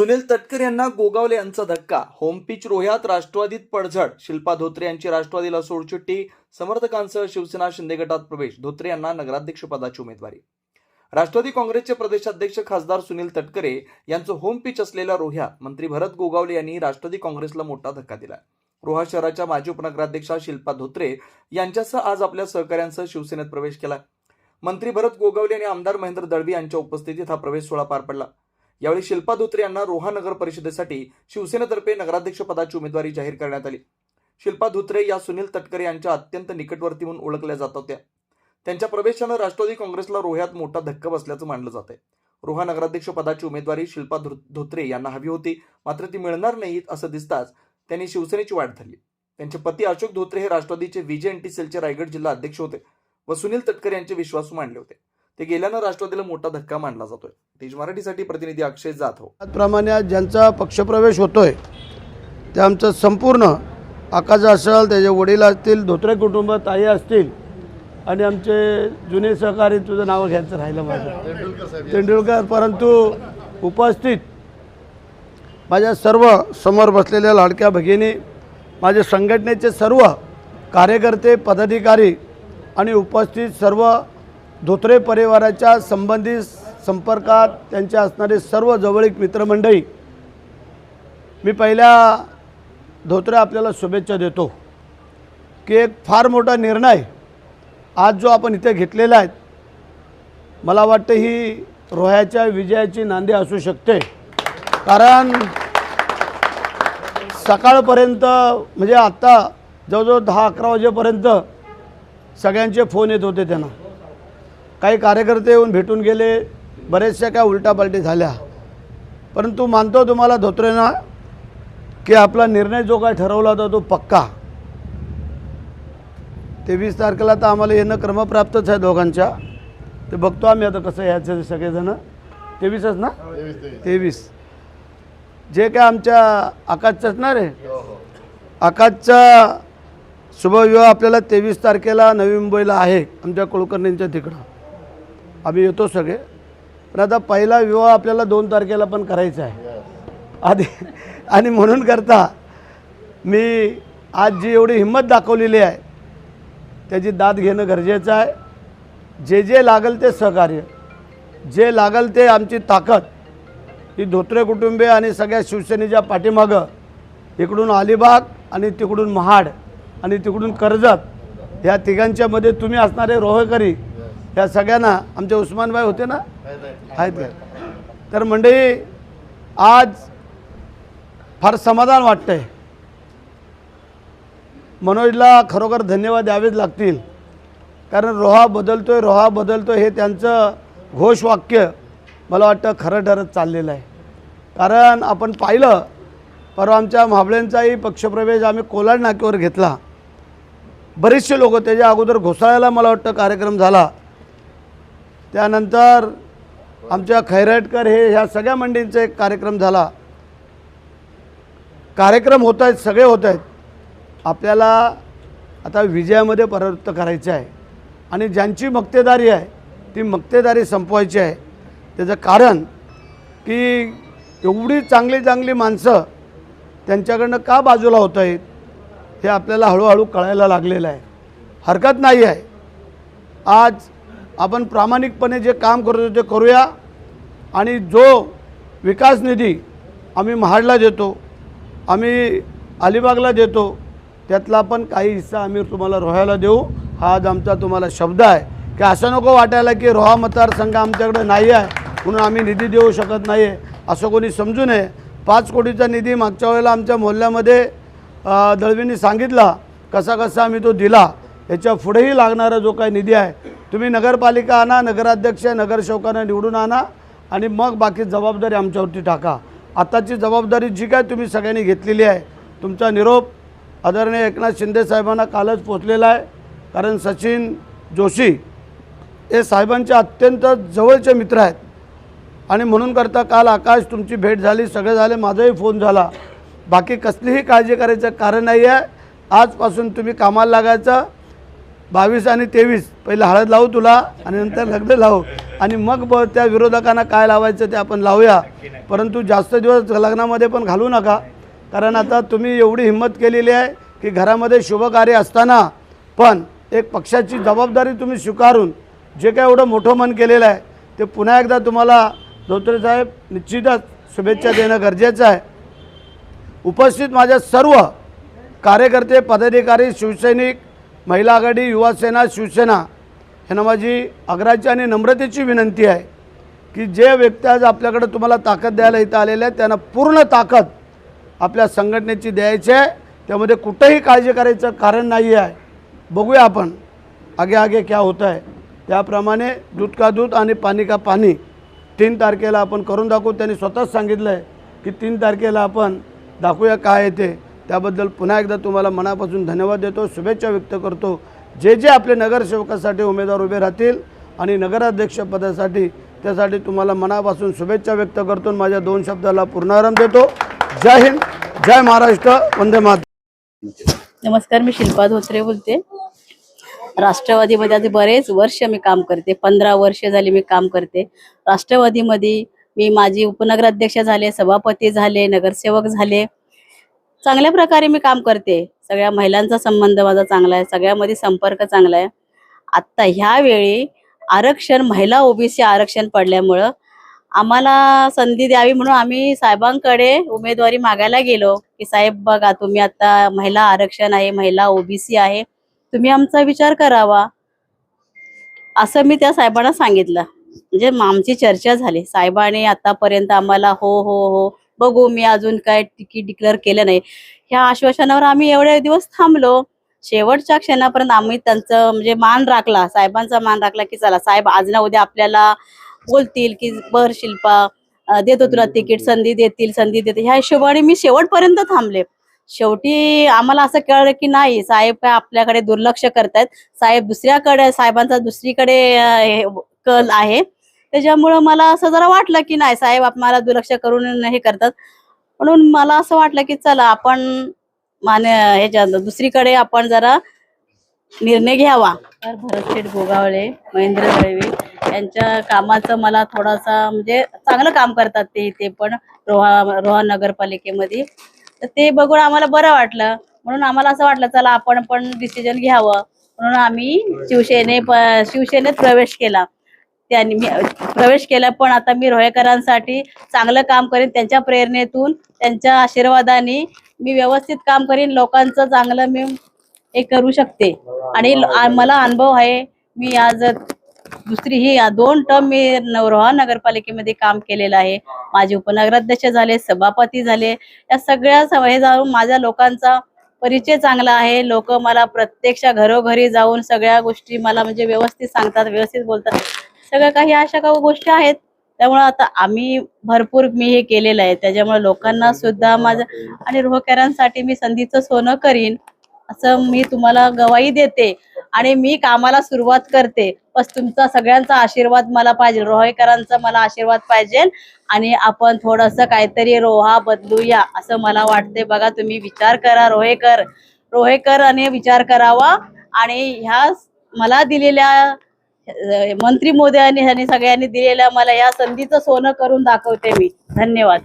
सुनील तटकर यांना गोगावले यांचा धक्का. होमपिच रोह्यात राष्ट्रवादीत पडझड. शिल्पा धोत्रे यांची राष्ट्रवादीला सोडचिट्टी समर्थकांसह शिवसेना शिंदे गटात प्रवेश. धोत्रे यांना नगराध्यक्ष पदाची उमेदवारी. राष्ट्रवादी काँग्रेसचे प्रदेशाध्यक्ष खासदार सुनील तटकरे यांचं होम पिच असलेल्या रोह्यात मंत्री भरत गोगावले यांनी राष्ट्रवादी काँग्रेसला मोठा धक्का दिला. रोहा शहराच्या माजी उपनगराध्यक्षा शिल्पा धोत्रे यांच्यासह आज आपल्या सहकाऱ्यांसह शिवसेनेत प्रवेश केला. मंत्री भरत गोगावले आणि आमदार महेंद्र दळवी यांच्या उपस्थितीत हा प्रवेश सोहळा पार पडला. यावेळी शिल्पा धोत्रे यांना रोहा नगर परिषदेसाठी शिवसेनेतर्फे नगराध्यक्ष पदाची उमेदवारी जाहीर करण्यात आली. शिल्पा धोत्रे या सुनील तटकरे यांच्या अत्यंत निकटवर्ती म्हणून ओळखल्या जात होत्या. त्यांच्या प्रवेशानं राष्ट्रवादी काँग्रेसला रोह्यात मोठा धक्का बसल्याचं मानलं जात आहे रोहा नगराध्यक्ष पदाची उमेदवारी शिल्पा धोत्रे यांना हवी होती मात्र ती मिळणार नाही असं दिसताच त्यांनी शिवसेनेची वाट धरली. त्यांचे पती अशोक धोत्रे हे राष्ट्रवादीचे विजय एनटी सेलचे रायगड जिल्हा अध्यक्ष होते व सुनील तटकरे यांचे विश्वासू मानले होते. ते गेल्यानं राष्ट्रवादीला मोठा धक्का मानला जातोय. तेज मराठीसाठी प्रतिनिधी अक्षय जाधव. त्याचप्रमाणे आज ज्यांचा पक्षप्रवेश होतोय ते आमचं संपूर्ण आकाश असेल त्याचे वडील असतील धोत्रे कुटुंब ताई असतील आणि आमचे जुने सहकारी तुझं नाव घ्यायचं राहिलं माझं. तेंडुलकर परंतु उपस्थित माझ्या सर्व समोर बसलेल्या लाडक्या भगिनी माझे संघटनेचे सर्व कार्यकर्ते पदाधिकारी आणि उपस्थित सर्व धोत्रे परिवाराच्या संबंधित संपर्कात त्यांचे असणारे सर्व जवळीक मित्रमंडळी मी पहिल्या धोत्रे आपल्याला शुभेच्छा देतो की एक फार मोठा निर्णय आज जो आपण इथे घेतलेला आहे मला वाटतं ही रोह्याच्या विजयाची नांदी असू शकते. कारण सकाळपर्यंत म्हणजे आत्ता जवळजवळ दहा अकरा वाजेपर्यंत सगळ्यांचे फोन येत होते त्यांना. काही कार्यकर्ते येऊन भेटून गेले बऱ्याचशा काय उलटापालटी झाल्या. परंतु मानतो तुम्हाला धोत्रेना की आपला निर्णय जो काय ठरवला होता तो पक्का. तेवीस तारखेला तर आम्हाला येणं क्रमप्राप्तच आहे दोघांच्या. ते बघतो आम्ही आता कसं यायचं सगळेजणं. तेवीसच ना? तेवीस. जे काय आमच्या आकाशचंच ना रे आकाशचा शुभविवाह आपल्याला तेवीस तारखेला नवी मुंबईला आहे आमच्या कुलकर्णींच्या तिकडं. आम्ही येतो सगळे. पण आता पहिला विवाह आपल्याला दोन तारखेला पण करायचा आहे. आधी आणि म्हणून करता मी आज जी एवढी हिंमत दाखवलेली आहे त्याची दाद घेणं गरजेचं आहे. जे जे लागेल ते सहकार्य. जे लागेल ते आमची ताकद. ही धोत्रे कुटुंबे आणि सगळ्या शिवसेनेच्या पाठीमागं इकडून अलिबाग आणि तिकडून महाड आणि तिकडून कर्जत ह्या तिघांच्यामध्ये तुम्ही असणारे रोहकरी त्या सगळ्यांना आमचे उस्मानबाई होते ना? आहेत तर मंडळी आज फार समाधान वाटतंय. मनोजला खरोखर धन्यवाद द्यावेच लागतील. कारण रोहा बदलतोय रोहा बदलतोय हे त्यांचं घोषवाक्य मला वाटतं खरं ठरत चाललेलं आहे. कारण आपण पाहिलं परवा आमच्या म्हाबळ्यांचाही पक्षप्रवेश आम्ही कोलाड नाक्यावर घेतला. बरेचसे लोक त्याच्या अगोदर घोसाळ्याला मला वाटतं कार्यक्रम झाला. त्यानंतर आमच्या खैराटकर हे ह्या सगळ्या मंडळींचा एक कार्यक्रम झाला. कार्यक्रम होत आहेत सगळे होत आहेत. आपल्याला आता विजयामध्ये परावृत्त करायचं आहे. आणि ज्यांची मक्तेदारी आहे ती मक्तेदारी संपवायची आहे. त्याचं कारण की एवढी चांगली चांगली माणसं त्यांच्याकडनं का बाजूला होत आहेत हे आपल्याला हळूहळू कळायला लागलेलं आहे. हरकत नाही आहे. आज आपण प्रामाणिकपणे जे काम करतो ते करूया. आणि जो विकास निधी आम्ही महाडला देतो आम्ही अलिबागला देतो त्यातला पण काही हिस्सा आम्ही तुम्हाला रोह्याला देऊ. हा आज आमचा तुम्हाला शब्द आहे. की असं नको वाटायला की रोहा मतदारसंघ आमच्याकडे नाही आहे म्हणून आम्ही निधी देऊ शकत नाही आहे असं कोणी समजू नये. पाच कोटीचा निधी मागच्या वेळेला आमच्या मोहल्ल्यामध्ये दळवींनी सांगितला. कसा कसा आम्ही तो दिला. याच्या पुढेही लागणारा जो काही निधी आहे तुम्ही नगरपालिका आणा नगराध्यक्ष नगरसेवकांना निवडून आणा आणि मग बाकी जबाबदारी आमच्यावरती टाका. आताची जबाबदारी जी काय तुम्ही सगळ्यांनी घेतलेली आहे तुमचा निरोप आदरणीय एकनाथ शिंदे साहेबांना कालच पोचलेला आहे. कारण सचिन जोशी हे साहेबांचे अत्यंत जवळचे मित्र आहेत. आणि म्हणून करता काल आकाश तुमची भेट झाली सगळे झाले माझाही फोन झाला. बाकी कसलीही काळजी करायचं कारण नाही आहे आजपासून तुम्ही कामाला लागायचं. बावीस आणि तेवीस. पहिलं हळद लावू तुला आणि नंतर लग्न लावू. आणि मग ब त्या विरोधकांना काय लावायचं ते आपण लावूया. परंतु जास्त दिवस लग्नामध्ये पण घालू नका. कारण आता तुम्ही एवढी हिंमत केलेली आहे की घरामध्ये शुभकार्य असताना पण एक पक्षाची जबाबदारी तुम्ही स्वीकारून जे काय एवढं मोठं मन केलेलं आहे ते पुन्हा एकदा तुम्हाला धोत्रे साहेब निश्चितच शुभेच्छा देणं गरजेचं आहे. उपस्थित माझ्या सर्व कार्यकर्ते पदाधिकारी शिवसैनिक महिला आघाडी युवासेना शिवसेना ह्यांना माझी आग्रहाची आणि नम्रतेची विनंती आहे की जे व्यक्ती आज आपल्याकडे तुम्हाला ताकद द्यायला इथं आलेले आहेत त्यांना पूर्ण ताकद आपल्या संघटनेची द्यायची आहे. त्यामध्ये कुठंही काळजी करायचं कारण नाही आहे बघूया आपण आगे आगे क्या होतं आहे त्याप्रमाणे दूध का दूध आणि पाणी का पाणी तीन तारखेला आपण करून दाखवू. त्यांनी स्वतःच सांगितलं आहे की तीन तारखेला आपण दाखवूया काय येते त्याबद्दल पुन्हा एकदा तुम्हाला मनापासून धन्यवाद देतो शुभेच्छा व्यक्त करतो. जे जे आपले नगरसेवकासाठी उमेदवार उभे राहतील आणि नगराध्यक्षपदासाठी त्यासाठी तुम्हाला मनापासून शुभेच्छा व्यक्त करतो माझ्या दोन शब्दाला पूर्णारंभ देतो. जय हिंद जय महाराष्ट्र वंदे मात नमस्कार मी शिल्पा धोत्रे बोलते. राष्ट्रवादीमध्ये आधी बरेच वर्ष मी काम करते. पंधरा वर्ष झाली मी काम करते. राष्ट्रवादीमध्ये मी माझी उपनगराध्यक्ष झाले सभापती झाले नगरसेवक झाले. चांगल्या प्रकारे मी काम करते. सगळ्या महिलांचा संबंध माझा चांगला आहे. सगळ्यामध्ये संपर्क चांगला आहे. आत्ता ह्यावेळी आरक्षण महिला ओबीसी आरक्षण पडल्यामुळं आम्हाला संधी द्यावी म्हणून आम्ही साहेबांकडे उमेदवारी मागायला गेलो की साहेब बघा तुम्ही आता महिला आरक्षण आहे महिला ओबीसी आहे. तुम्ही आमचा विचार करावा. असं मी त्या साहेबांना सांगितलं. म्हणजे आमची चर्चा झाली. साहेबांनी आतापर्यंत आम्हाला हो हो हो बघू मी अजून काय तिकीट डिक्लेअर केलं नाही. ह्या आश्वासनावर आम्ही एवढे दिवस थांबलो. शेवटच्या क्षणापर्यंत आम्ही त्यांचं म्हणजे मान राखला. साहेबांचा मान राखला की चला साहेब आज ना उद्या आपल्याला बोलतील की बर शिल्पा देतो तुला तिकीट संधी देतील संधी देतील. ह्या हिशोबाने मी शेवटपर्यंत थांबले. शेवटी आम्हाला असं कळलं की नाही साहेब काय आपल्याकडे दुर्लक्ष करतायत. साहेब दुसऱ्याकडे साहेबांचा दुसरीकडे हे कल आहे. त्याच्यामुळं मला असं जरा वाटलं की नाही साहेब मला दुर्लक्ष करून हे करतात. म्हणून मला असं वाटलं की चला आपण मान ह्याच्या दुसरीकडे आपण जरा निर्णय घ्यावा. तर भरतशेठ गोगावळे महेंद्र दळवी यांच्या कामाचं मला थोडासा म्हणजे चांगलं काम करतात ते इथे पण रोहा रोहा नगरपालिकेमध्ये. तर ते बघून आम्हाला बरं वाटलं. म्हणून आम्हाला असं वाटलं चला आपण पण डिसिजन घ्यावं. म्हणून आम्ही शिवसेने प- शिवसेनेत प्रवेश केला. त्यांनी मी प्रवेश केला पण आता मी रोहेकरांसाठी चांगलं काम करेन त्यांच्या प्रेरणेतून त्यांच्या आशीर्वादाने मी व्यवस्थित काम करीन लोकांचं चांगलं मी हे करू शकते. आणि मला अनुभव आहे मी आज दुसरी ही दोन टर्म मी नवरोहा नगरपालिकेमध्ये काम केलेलं आहे. माझे उपनगराध्यक्ष झाले सभापती झाले या सगळ्या सवय जाऊन माझ्या लोकांचा परिचय चांगला आहे. लोक मला प्रत्यक्ष घरोघरी जाऊन सगळ्या गोष्टी मला म्हणजे व्यवस्थित सांगतात व्यवस्थित बोलतात. सगळ्या काही अशा काही गोष्टी आहेत. त्यामुळे आता आम्ही भरपूर मी हे केलेलं आहे. त्याच्यामुळे लोकांना सुद्धा माझं आणि रोहकरांसाठी मी संधीचं सोनं करीन. असं मी तुम्हाला गवाही देते. आणि मी कामाला सुरुवात करते. बस तुमचा सगळ्यांचा आशीर्वाद मला पाहिजे. रोहेकरांचा मला आशीर्वाद पाहिजे. आणि आपण थोडस काहीतरी रोहा बदलूया असं मला वाटते बघा तुम्ही विचार करा रोहेकर. रोहेकर आणि विचार करावा. आणि ह्या मला दिलेल्या मंत्री मोदयांनी ह्यांनी सगळ्यांनी दिलेल्या मला या संधीचं सोनं करून दाखवते मी. धन्यवाद.